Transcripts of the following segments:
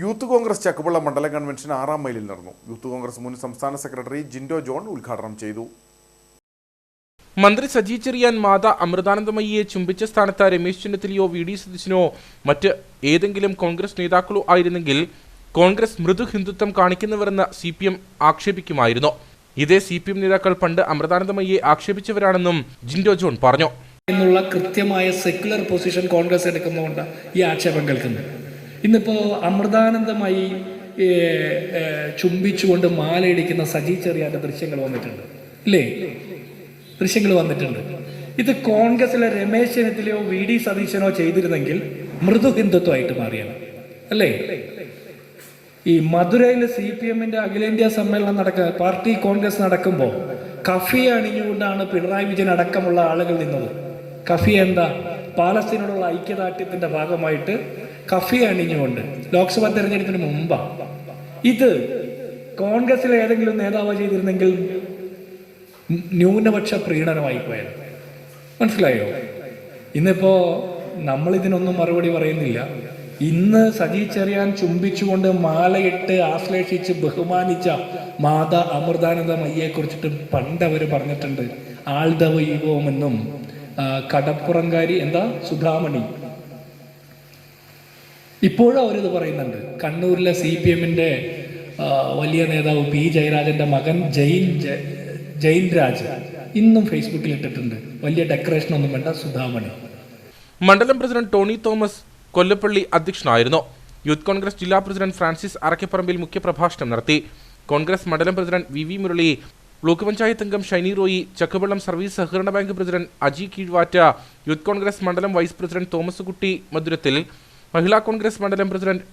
Youth Congress ചക്കുപള്ള മണ്ഡലം convention ആറാം മൈലിൽ നടന്നു. യൂത്ത് കോൺഗ്രസ് മുൻ സംസ്ഥാന സെക്രട്ടറി ജിൻഡോ ജോൺ ഉദ്ഘാടനം ചെയ്തു. മന്ത്രി സജി ചെറിയാൻ മാത അമൃതാനന്ദമയിയെ ചുംബിച്ച സ്ഥാനത്ത് രമേശ് ചെന്നിത്തലയോ വി ഡി സതീശനോ മറ്റ് ഏതെങ്കിലും കോൺഗ്രസ് നേതാക്കളോ ആയിരുന്നെങ്കിൽ കോൺഗ്രസ് മൃദു ഹിന്ദുത്വം കാണിക്കുന്നവരെന്ന് സി പി എം ആക്ഷേപിക്കുമായിരുന്നു. ഇതേ സി പി എം നേതാക്കൾ പണ്ട് അമൃതാനന്ദമയിയെ ആക്ഷേപിച്ചവരാണെന്നും ജിൻഡോ ജോൺ പറഞ്ഞു. എന്നുള്ള കൃത്യമായ സെക്യുലർ പൊസിഷൻ കോൺഗ്രസ് എടുക്കുന്നതുകൊണ്ട് ഈ ആക്ഷേപം കേൾക്കുന്നത്. ഇന്നിപ്പോൾ അമൃതാനന്ദമായി ചുംബിച്ചുകൊണ്ട് മാലയിടിക്കുന്ന സജി ചെറിയാന്റെ ദൃശ്യങ്ങൾ വന്നിട്ടുണ്ട്. ഇല്ലേ? ദൃശ്യങ്ങൾ വന്നിട്ടുണ്ട്. ഇത് കോൺഗ്രസിലെ രമേശ് ചെന്നിത്തലയോ വി ഡി സതീശനോ ചെയ്തിരുന്നെങ്കിൽ മൃദു ഹിന്ദുത്വമായിട്ട് മാറിയാണ് അല്ലേ? ഈ മധുരയിൽ സി പി എമ്മിന്റെ അഖിലേന്ത്യാ സമ്മേളനം നടക്കുക പാർട്ടി കോൺഗ്രസ് നടക്കുമ്പോൾ കഫി അണിഞ്ഞുകൊണ്ടാണ് പിണറായി വിജയൻ അടക്കമുള്ള ആളുകൾ നിന്നത്. കഫി എന്താ? പാലസ്തീനോടുള്ള ഐക്യദാർഢ്യത്തിന്റെ ഭാഗമായിട്ട് കഫി അണിഞ്ഞുകൊണ്ട് ലോക്സഭാ തെരഞ്ഞെടുപ്പിന് മുമ്പാ. ഇത് കോൺഗ്രസിലെ ഏതെങ്കിലും നേതാവ് ചെയ്തിരുന്നെങ്കിൽ ന്യൂനപക്ഷ പ്രീണനമായി പോയത് മനസ്സിലായോ? ഇന്നിപ്പോ നമ്മൾ ഇതിനൊന്നും മറുപടി പറയുന്നില്ല. ഇന്ന് സജി ചെറിയാൻ ചുംബിച്ചുകൊണ്ട് മാലയിട്ട് ആശ്ലേഷിച്ച് ബഹുമാനിച്ച മാതാ അമൃതാനന്ദമയ്യെ കുറിച്ചിട്ട് പണ്ട് അവർ പറഞ്ഞിട്ടുണ്ട്. ആൾദവൈവമെന്നും ആ, കടപ്പുറങ്കാരി എന്താ? സുധാമണി. ഇപ്പോഴും അവരിത് പറയുന്നുണ്ട്. കണ്ണൂരിലെ സി പി എമ്മിന്റെ വലിയ നേതാവ് പി ജയരാജന്റെ മകൻ ജയിൻ ജയിൻ രാജ് ഇന്നും ഫേസ്ബുക്കിൽ ഇട്ടിട്ടുണ്ട്. വലിയ ഡെക്കറേഷൻ ഒന്നും വേണ്ട സുധാമണി. മണ്ഡലം പ്രസിഡന്റ് ടോണി തോമസ് കൊല്ലപ്പള്ളി അധ്യക്ഷനായിരുന്നു. യൂത്ത് കോൺഗ്രസ് ജില്ലാ പ്രസിഡന്റ് ഫ്രാൻസിസ് അറക്കപ്പറമ്പിൽ മുഖ്യപ്രഭാഷണം നടത്തി. കോൺഗ്രസ് മണ്ഡലം president V V Murali block panchayat അംഗം ഷൈനി റോയി ചക്കവെള്ളം സർവീസ് സഹകരണ ബാങ്ക് പ്രസിഡന്റ് അജി കീഴ്വാറ്റ യൂത്ത് കോൺഗ്രസ് മണ്ഡലം വൈസ് പ്രസിഡന്റ് തോമസ് കുട്ടി മധുരത്തിൽ മഹിളാ കോൺഗ്രസ് മണ്ഡലം പ്രസിഡന്റ്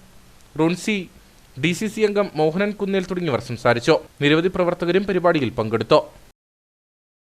റുൺസി ഡി സി സി അംഗം മോഹനൻ കുന്നേൽ തുടങ്ങിയവർ സംസാരിച്ചു. നിരവധി പ്രവർത്തകരും പരിപാടിയിൽ പങ്കെടുത്തു.